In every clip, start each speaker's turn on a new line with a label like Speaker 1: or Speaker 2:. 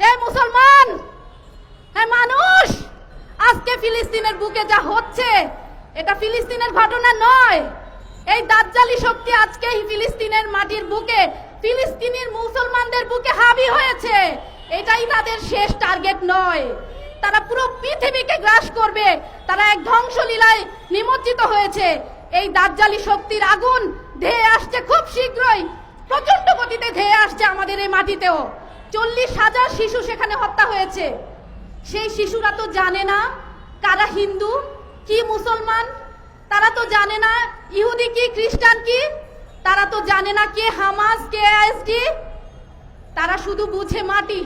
Speaker 1: এই মুসলমান হ্যাঁ মানুষ, আজকে ফিলিস্তিনের বুকে যা হচ্ছে, এটা ফিলিস্তিনের ঘটনা নয়। এই দাজ্জালি শক্তি আজকে ফিলিস্তিনের মাটির বুকে, ফিলিস্তিনের মুসলমানদের বুকে হাবি হয়েছে। এটাই তাদের শেষ টার্গেট নয়। তারা পুরো পৃথিবীকে গ্রাস করবে, তারা এক ধ্বংসলীলায় নিমজ্জিত হয়েছে। এই দাজ্জালি শক্তির আগুন ধেয়ে আসছে খুব শীঘ্রই প্রচণ্ড গতিতে ধেয়ে আসছে আমাদের এই মাটিতেও। চল্লিশ হাজার শিশু সেখানে হত্যা হয়েছে। সেই শিশুরা তো জানে না কারা হিন্দু, কি মুসলমান, তারা তো জানে না ইহুদি কি, খ্রিস্টান কি, তারা তো জানে না কে হামাস, কে আইএসডি। তারা শুধু বুঝে মাটি,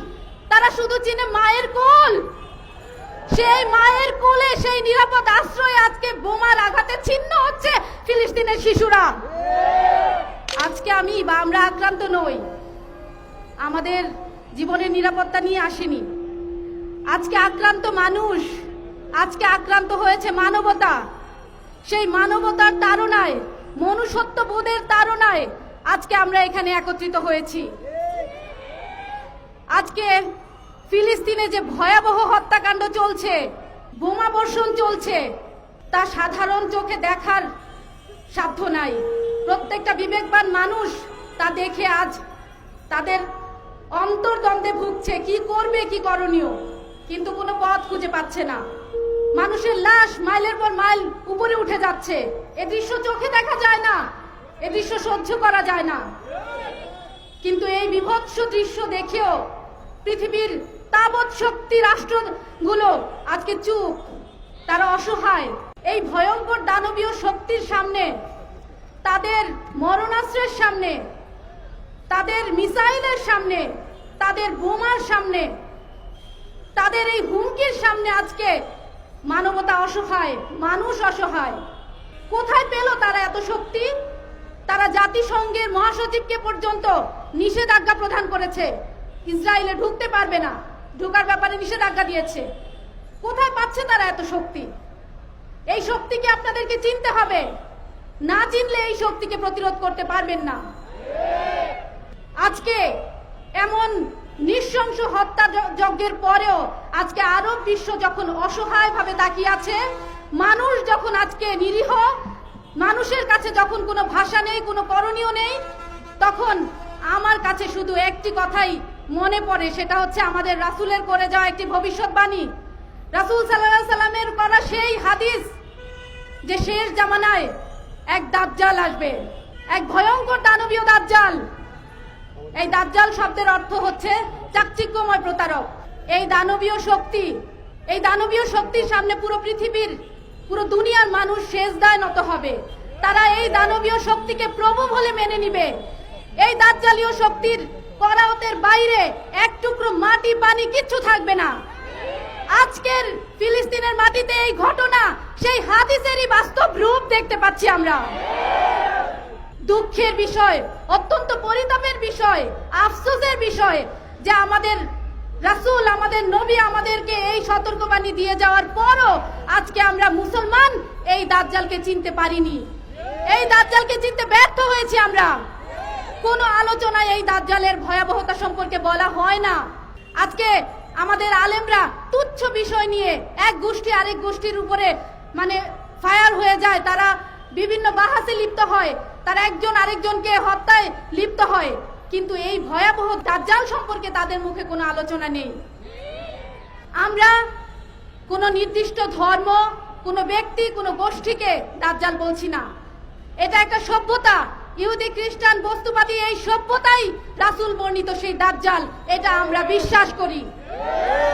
Speaker 1: তারা শুধু চিনে মায়ের কোল। সেই মায়ের কোলে সেই নিরাপদ আশ্রয় আজকে বোমার আঘাতে ছিন্ন হচ্ছে ফিলিস্তিনের শিশুরা। আজকে আমি বা আমরা আক্রান্ত নই। আমাদের জীবনের নিরাপত্তা নিয়ে আসেনি। আজকে আক্রান্ত মানুষ, আজকে আক্রান্ত হয়েছে মানবতা। সেই মানবতার তাড়নায়, মনুষ্যত্ব বোধের তাড়নায় আজকে আমরা এখানে একত্রিত হয়েছি। আজকে ফিলিস্তিনে যে ভয়াবহ হত্যাকাণ্ড চলছে, বোমা বর্ষণ চলছে, তা সাধারণ চোখে দেখার সাধ্য নাই। প্রত্যেকটা বিবেকবান মানুষ তা দেখে আজ তাদের অন্তর্দ্বন্দ্বে ভুগছে, কি করবে, কি করণীয়? কিন্তু কোনো পথ খুঁজে পাচ্ছে না। মানুষের লাশ মাইলের পর মাইল উপরে উঠে যাচ্ছে। এ দৃশ্য চোখে দেখা যায় না, এ দৃশ্য সহ্য করা যায় না। কিন্তু এই বিভৎস দৃশ্য দেখেও পৃথিবীর তাবৎ শক্তি রাষ্ট্রগুলো আজকে চুপ, তারা অসহায়। এই ভয়ঙ্কর দানবীয় শক্তির সামনে, তাদের মরণাস্ত্রের সামনে তাদের মিসাইলের সামনে, তাদের বোমার সামনে, তাদের এই হুমকির সামনে আজকে মানবতা অসহায়, মানুষ অসহায়। কোথায় পেল তারা এত শক্তি? তারা জাতিসংঘের মহাসচিবকে পর্যন্ত নিষেধাজ্ঞা প্রদান করেছে। ইসরায়েলে ঢুকতে পারবে না, ঢোকার ব্যাপারে নিষেধাজ্ঞা দিয়েছে। কোথায় পাচ্ছে তারা এত শক্তি? এই শক্তিকে আপনাদেরকে চিনতে হবে। না চিনলে এই শক্তিকে প্রতিরোধ করতে পারবেন না। আজকে এমন নৃশংস হত্যা যজ্ঞের পরেও আজকে আরব বিশ্ব যখন অসহায়ভাবে তাকিয়ে আছে, মানুষ যখন আজকে নিরীহ, মানুষের কাছে যখন কোনো ভাষা নেই, কোনো করণীয় নেই, তখন আমার কাছে শুধু একটি কথাই মনে পড়ে, সেটা হচ্ছে আমাদের রাসূলের করে যাওয়া একটি ভবিষ্যৎবাণী। রাসূল সাল্লাল্লাহু সাল্লামের করা সেই হাদিস যে শেষ জামানায় এক দাজ্জাল আসবে, এক ভয়ঙ্কর দানবীয় দাজ্জাল। এই দাজ্জাল শব্দের অর্থ হচ্ছে চাকচিক্যময় প্রতারক। এই দানবীয় শক্তি, এই দানবীয় শক্তির সামনে পুরো পৃথিবীর, পুরো দুনিয়ার মানুষ শেষ দায় নত হবে। তারা এই দানবীয় শক্তিকে প্রভু বলে মেনে নিবে। এই দাজ্জালীয় শক্তির করাওতের বাইরে এক টুকরো মাটি, পানি কিচ্ছু থাকবে না। আজকের ফিলিস্তিনের মাটিতে এই ঘটনা, সেই হাদিসেরই বাস্তব রূপ দেখতে পাচ্ছি আমরা। দুঃখের বিষয়, অত্যন্ত পরিতাপের বিষয়, আফসোসের বিষয় যে আমাদের রাসূল, আমাদের নবী আমাদেরকে এই সতর্কবাণী দিয়ে যাওয়ার পরও আজকে আমরা মুসলমান এই দাজ্জালকে চিনতে পারিনি। এই দাজ্জালকে চিনতে ব্যর্থ হয়েছি আমরা। কোনো আলোচনায় এই দাজ্জালের ভয়াবহতা সম্পর্কে বলা হয় না। আজকে আমাদের আলেমরা তুচ্ছ বিষয় নিয়ে এক গোষ্ঠী আরেক গোষ্ঠীর উপরে মানে ফায়ার হয়ে যায়, তারা বিভিন্ন বাহাসে লিপ্ত হয়। তারা একজন আরেকজনকে হত্যায় লিপ্ত হয়। কিন্তু এই ভয়াবহ দাজ্জাল সম্পর্কে তাদের মুখে কোনো আলোচনা নেই। আমরা কোনো নির্দিষ্ট ধর্ম, কোনো ব্যক্তি, কোনো গোষ্ঠীকে দাজ্জাল বলছি না। এটা একটা সভ্যতা। ইহুদি, খ্রিস্টান, বস্তুবাদী এই সভ্যতাই রাসূল বর্ণিত সেই দাজ্জাল। এটা আমরা বিশ্বাস করি।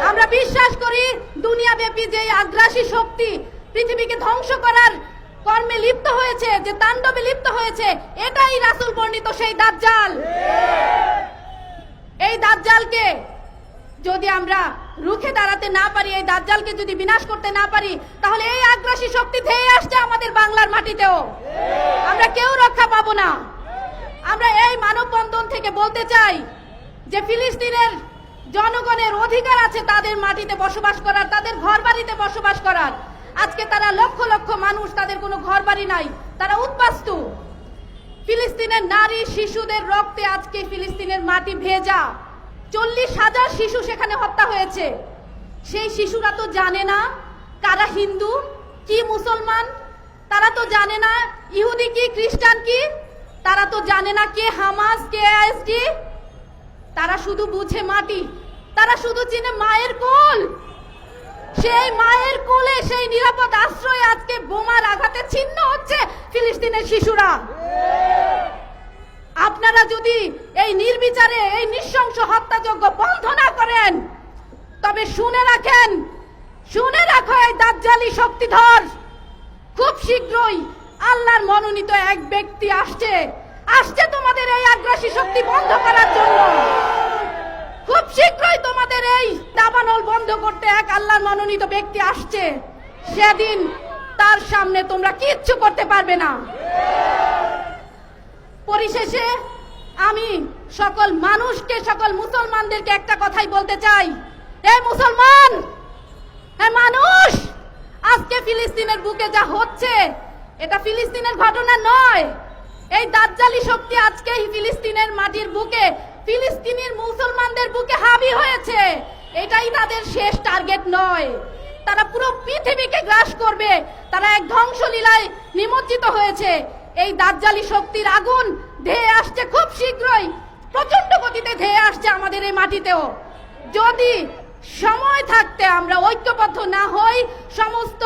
Speaker 1: আমরা বিশ্বাস করি দুনিয়াব্যাপী যে আগ্রাসী শক্তি পৃথিবীকে ধ্বংস করার কর্মে লিপ্ত হয়েছে, যে তাণ্ডবে লিপ্ত হয়েছে, এটাই রাসূল বর্ণিত সেই দাজ্জাল। এই দাজ্জালকে যদি আমরা রুখে দাঁড়াতে না পারি, এই দাজ্জালকে যদি বিনাশ করতে না পারি, তাহলে এই আগ্রাসী শক্তি ধেয়ে আসছে আমাদের বাংলার মাটিতেও। আমরা কেউ রক্ষা পাবো না। আমরা এই মানববন্ধন থেকে বলতে চাই যে ফিলিস্তিনের জনগণের অধিকার আছে তাদের মাটিতে বসবাস করার, তাদের ঘর বাড়িতে বসবাস করার। আজকে তারা লক্ষ লক্ষ মানুষ, তাদের কোনো ঘর বাড়ি নাই। তারা উদ্বাস্তু। ফিলিস্তিনের নারী শিশুদের রক্তে আজকে ফিলিস্তিনের মাটি ভেজা। চল্লিশ হাজার শিশু সেখানে হত্যা হয়েছে। সেই শিশুরা তো জানে না কারা হিন্দু, কি মুসলমান। তারা তো জানে না ইহুদি কি, খ্রিস্টান কি। তারা তো জানে না কে হামাস, কে আইএসডি। তারা শুধু বুঝে মাটি। তারা শুধু চিনে মায়ের কোল। সেই মায়ের কোলে সেই নিরাপদ আশ্রয় আজকে বোমার আঘাতে ছিন্ন হচ্ছে ফিলিস্তিনের শিশুরা। আপনারা যদি এই নির্বিচারে, এই নৃশংস হত্যাযজ্ঞ বন্ধ না করেন, তবে শুনে রাখেন, শুনে রাখো এই দাজ্জালি শক্তিধর। খুব শীঘ্রই আল্লাহর মনোনীত এক ব্যক্তি আসছে। আসছে তোমাদের এই আগ্রাসী শক্তি বন্ধ করার জন্য। খুব শীঘ্রই তোমাদের এই দাবানল বন্ধ করতে এক আল্লাহর মনোনীত ব্যক্তি আসছে, সেদিন তার সামনে তোমরা কিচ্ছু করতে পারবে না। পরিশেষে আমি সকল মানুষকে, সকল মুসলমানদেরকে একটা কথাই বলতে চাই। এ মুসলমান হ্যাঁ মানুষ, আজকে ফিলিস্তিনের বুকে যা হচ্ছে, এটা ফিলিস্তিনের ঘটনা নয়। এই দাজ্জালি শক্তি আজকে ফিলিস্তিনের মাটির বুকে, ফিলিস্তিনের মুসলমানদের বুকে হাবি হয়েছে। এটাই তাদের শেষ টার্গেট নয়। তারা পুরো পৃথিবীকে গ্রাস করবে। তারা এক ধ্বংসলীলায় নিমজ্জিত হয়েছে। এই দাজ্জালি শক্তির আগুন ধেয়ে আসছে খুব শীঘ্রই। প্রচণ্ড গতিতে ধেয়ে আসছে আমাদের এই মাটিতেও। যদি সময় থাকতে আমরা ঐক্যবদ্ধ না হই, সমস্ত